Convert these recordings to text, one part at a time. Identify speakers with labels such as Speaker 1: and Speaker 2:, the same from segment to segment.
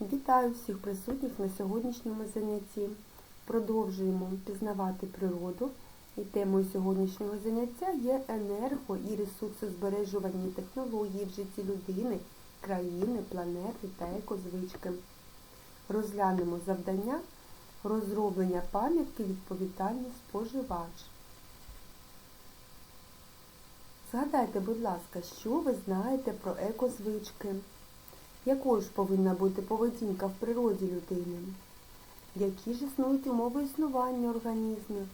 Speaker 1: Вітаю всіх присутніх на сьогоднішньому занятті. Продовжуємо пізнавати природу. І темою сьогоднішнього заняття є енерго і ресурсозбережувальні технології в житті людини, країни, планети та екозвички. Розглянемо завдання розроблення пам'ятки відповідальний споживач. Згадайте, будь ласка, що ви знаєте про екозвички? Якою ж повинна бути поведінка в природі людини? Які ж існують умови існування організмів?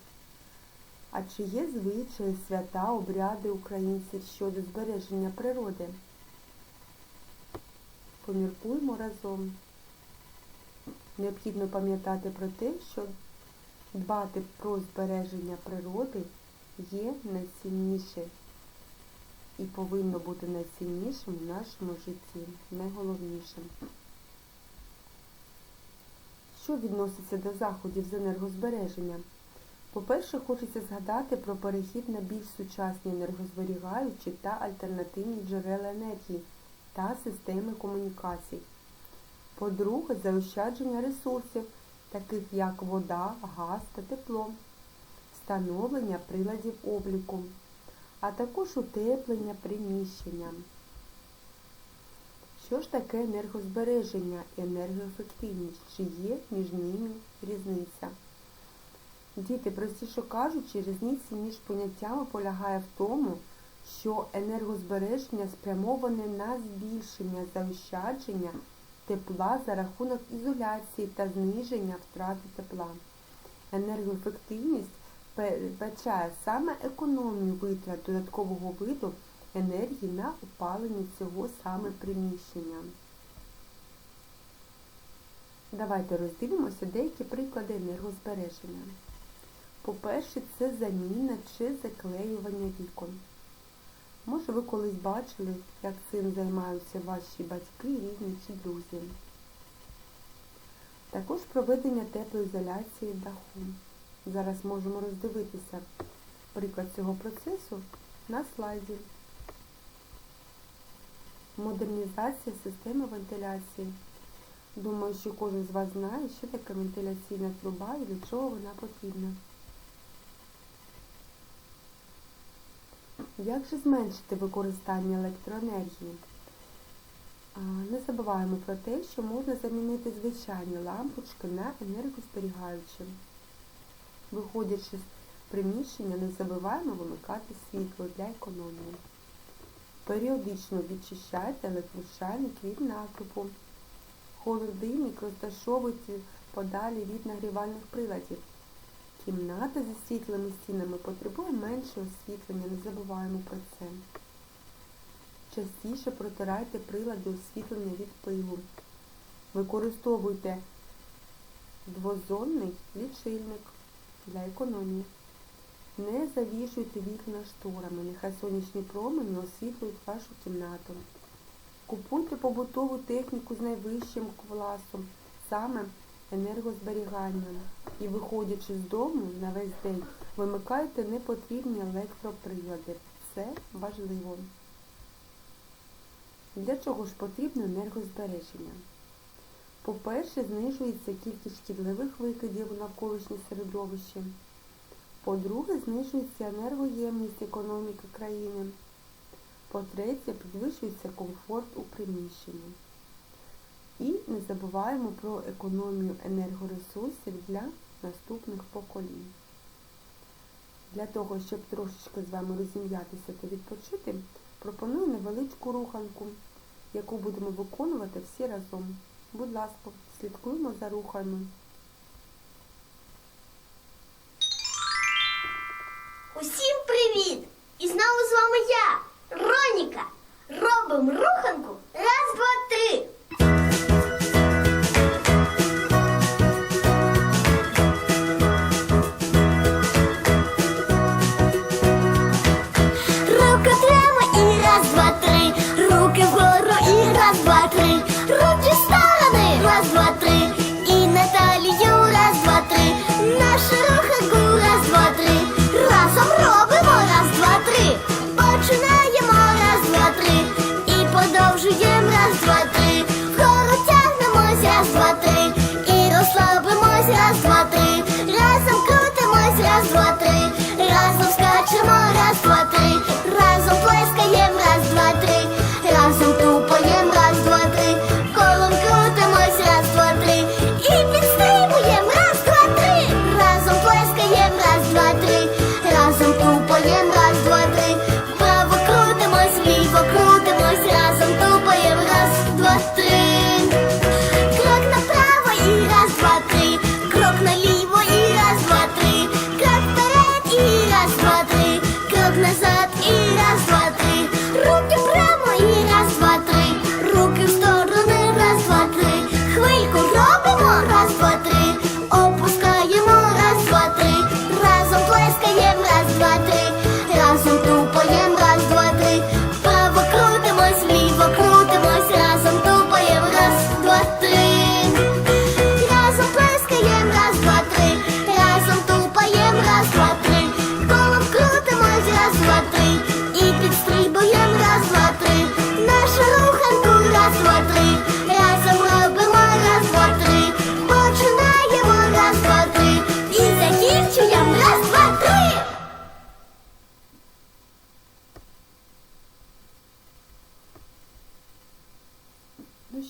Speaker 1: А чи є звичаї, свята, обряди українців щодо збереження природи? Поміркуємо разом. Необхідно пам'ятати про те, що дбати про збереження природи є найцінніше і повинно бути найціннішим в нашому житті, найголовнішим. Що відноситься до заходів з енергозбереження? По-перше, хочеться згадати про перехід на більш сучасні енергозберігаючі та альтернативні джерела енергії та системи комунікацій. По-друге, заощадження ресурсів, таких як вода, газ та тепло, встановлення приладів обліку, а також утеплення приміщення. Що ж таке енергозбереження і енергоефективність? Чи є між ними різниця? Діти, простіше кажучи, різниця між поняттями полягає в тому, що енергозбереження спрямоване на збільшення заощадження тепла за рахунок ізоляції та зниження втрати тепла. Енергоефективність передбачає саме економію витрат додаткового виду енергії на опалення цього саме приміщення. Давайте роздивимося деякі приклади енергозбереження. По-перше, це заміна чи заклеювання вікон. Може ви колись бачили, як цим займаються ваші батьки, рідні чи друзі. Також проведення теплоізоляції даху. Зараз можемо роздивитися приклад цього процесу на слайді. Модернізація системи вентиляції. Думаю, що кожен з вас знає, що таке вентиляційна труба і для чого вона потрібна. Як же зменшити використання електроенергії? Не забуваємо про те, що можна замінити звичайні лампочки на енергозберігаючі. Виходячи з приміщення, не забуваємо вимикати світло для економії. Періодично відчищайте електрощайник від накипу. Холодильник розташовуйте подалі від нагрівальних приладів. Кімната зі світлими стінами потребує менше освітлення, не забуваємо про це. Частіше протирайте прилади освітлення від пилу. Використовуйте двозонний лічильник для економії. Не завішуйте вікна шторами, нехай сонячні промені освітлюють вашу кімнату. Купуйте побутову техніку з найвищим класом, саме енергозберіганням. І виходячи з дому на весь день, вимикайте непотрібні електроприлади. Це важливо. Для чого ж потрібно енергозбереження? По-перше, знижується кількість шкідливих викидів у навколишнє середовище. По-друге, знижується енергоємність економіки країни. По-третє, підвищується комфорт у приміщенні. І не забуваємо про економію енергоресурсів для наступних поколінь. Для того, щоб трошечки з вами розім'ятися та відпочити, пропоную невеличку руханку, яку будемо виконувати всі разом. Будь ласка, слідкуємо за рухами.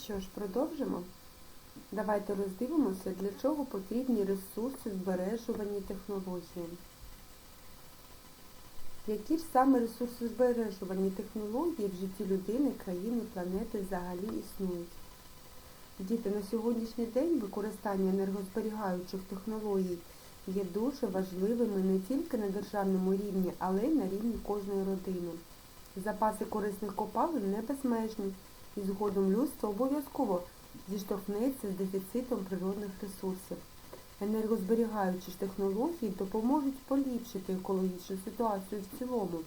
Speaker 1: Що ж, продовжимо. Давайте роздивимося, для чого потрібні ресурси збережувані технології. Які ж саме ресурси збережувані технології в житті людини, країни, планети взагалі існують? Діти, на сьогоднішній день використання енергозберігаючих технологій є дуже важливими не тільки на державному рівні, але й на рівні кожної родини. Запаси корисних копалин не безмежні, і згодом людство обов'язково зіштовхнеться з дефіцитом природних ресурсів. Енергозберігаючі ж технології допоможуть поліпшити екологічну ситуацію в цілому,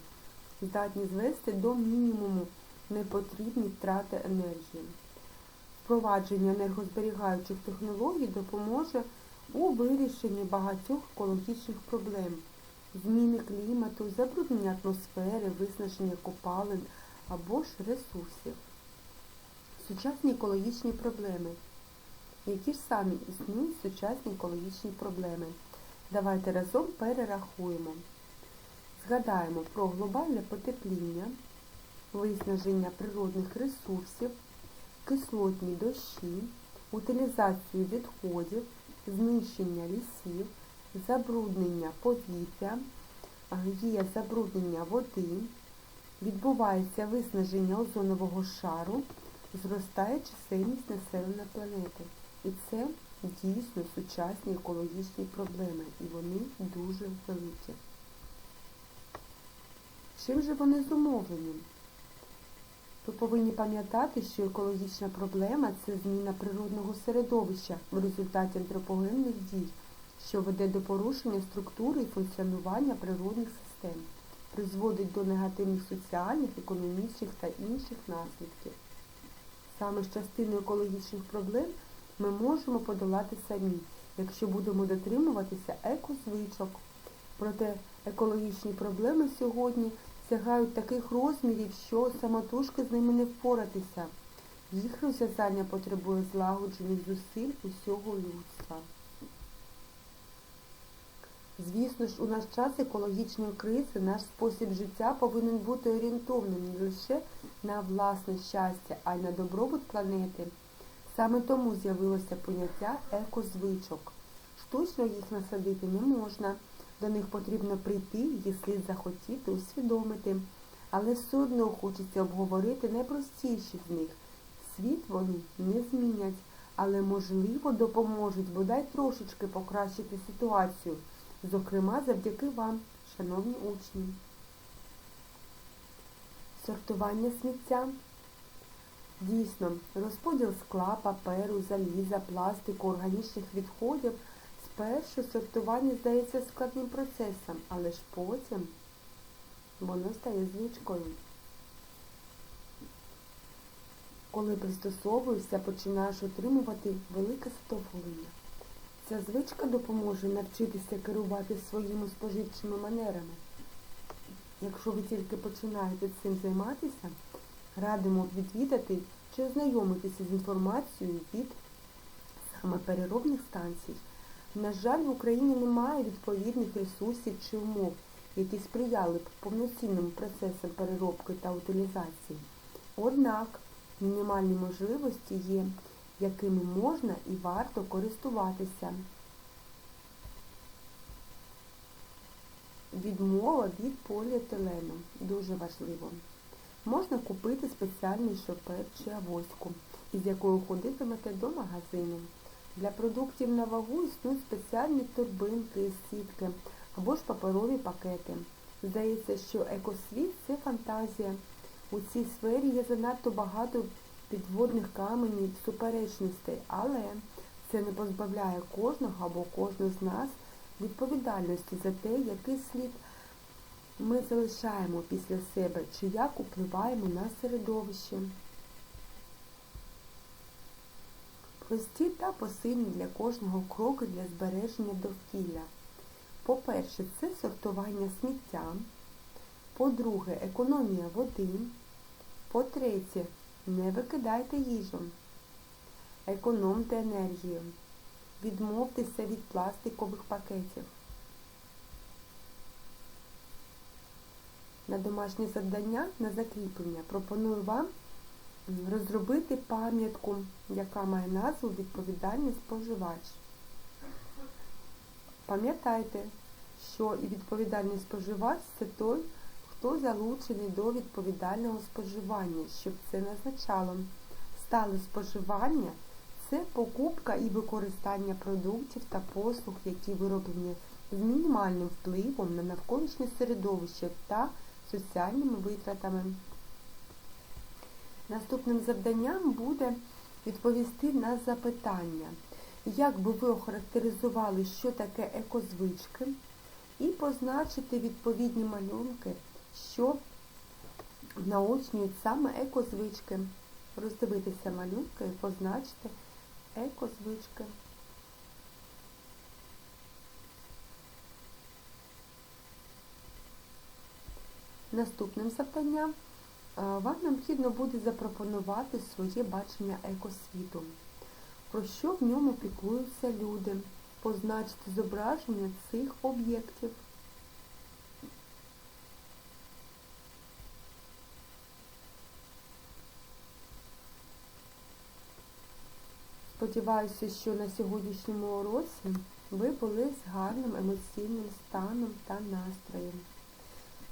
Speaker 1: здатні звести до мінімуму непотрібні втрати енергії. Впровадження енергозберігаючих технологій допоможе у вирішенні багатьох екологічних проблем, зміни клімату, забруднення атмосфери, виснаження копалин або ж ресурсів. Сучасні екологічні проблеми. Які ж самі існують сучасні екологічні проблеми? Давайте разом перерахуємо. Згадаємо про глобальне потепління, виснаження природних ресурсів, кислотні дощі, утилізацію відходів, знищення лісів, забруднення повітря, є забруднення води, відбувається виснаження озонового шару, зростає чисельність населення планети. І це дійсно сучасні екологічні проблеми, і вони дуже великі. Чим же вони зумовлені? Ви повинні пам'ятати, що екологічна проблема це зміна природного середовища в результаті антропогенних дій, що веде до порушення структури і функціонування природних систем, призводить до негативних соціальних, економічних та інших наслідків. Саме з частини екологічних проблем ми можемо подолати самі, якщо будемо дотримуватися екозвичок. Проте екологічні проблеми сьогодні сягають таких розмірів, що самотужки з ними не впоратися. Їх розв'язання потребує злагоджених зусиль усього людства. Звісно ж, у наш час екологічної кризи наш спосіб життя повинен бути орієнтованим не лише на власне щастя, а й на добробут планети. Саме тому з'явилося поняття екозвичок. Штучно їх насадити не можна. До них потрібно прийти, їх слід захотіти, усвідомити. Але все одно хочеться обговорити найпростіші з них. Світ вони не змінять, але, можливо, допоможуть бодай трошечки покращити ситуацію, зокрема завдяки вам, шановні учні. Сортування сміття. Дійсно, розподіл скла, паперу, заліза, пластику, органічних відходів спершу сортування здається складним процесом, але ж потім воно стає звичкою. Коли пристосовуєшся, починаєш отримувати велике задоволення. Ця звичка допоможе навчитися керувати своїми споживчими манерами. Якщо ви тільки починаєте цим займатися, радимо відвідати чи ознайомитися з інформацією від саме переробних станцій. На жаль, в Україні немає відповідних ресурсів чи умов, які сприяли б повноцінним процесам переробки та утилізації. Однак мінімальні можливості є, якими можна і варто користуватися. Відмова від поліетилену дуже важливо. Можна купити спеціальний шопер чи авоську, із якою ходитимете до магазину. Для продуктів на вагу існують спеціальні торбинки, сітки або ж паперові пакети. Здається, що екосвіт це фантазія. У цій сфері є занадто багато підводних каменів, суперечностей, але це не позбавляє кожного або кожного з нас відповідальності за те, який слід ми залишаємо після себе, чи як впливаємо на середовище. Прості та посильні для кожного кроки для збереження довкілля. По-перше, це сортування сміття. По-друге, економія води. По-третє, не викидайте їжу. Економте енергію. Відмовтеся від пластикових пакетів. На домашнє завдання на закріплення пропоную вам розробити пам'ятку, яка має назву відповідальний споживач. Пам'ятайте, що і відповідальний споживач це той, хто залучений до відповідального споживання, щоб це не означало. Стале споживання це покупка і використання продуктів та послуг, які вироблені з мінімальним впливом на навколишнє середовище та соціальними витратами. Наступним завданням буде відповісти на запитання, як би ви охарактеризували, що таке екозвички, і позначити відповідні малюнки, що наочнюють саме екозвички. Роздивитися малюнки і позначити екозвички. Наступним завданням вам необхідно буде запропонувати своє бачення екосвіту. Про що в ньому піклуються люди? Позначити зображення цих об'єктів. Сподіваюся, що на сьогоднішньому уроці ви були з гарним емоційним станом та настроєм.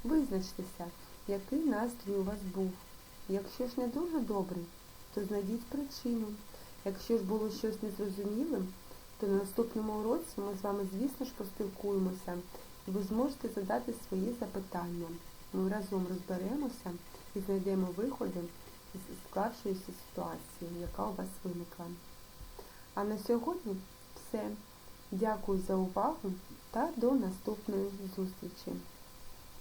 Speaker 1: Визначтеся, який настрій у вас був. Якщо ж не дуже добрий, то знайдіть причину. Якщо ж було щось незрозумілим, то на наступному уроці ми з вами, звісно ж, поспілкуємося і ви зможете задати свої запитання. Ми разом розберемося і знайдемо виходи із склавшоїся ситуації, яка у вас виникла. А на сьогодні все. Дякую за увагу та до наступної зустрічі!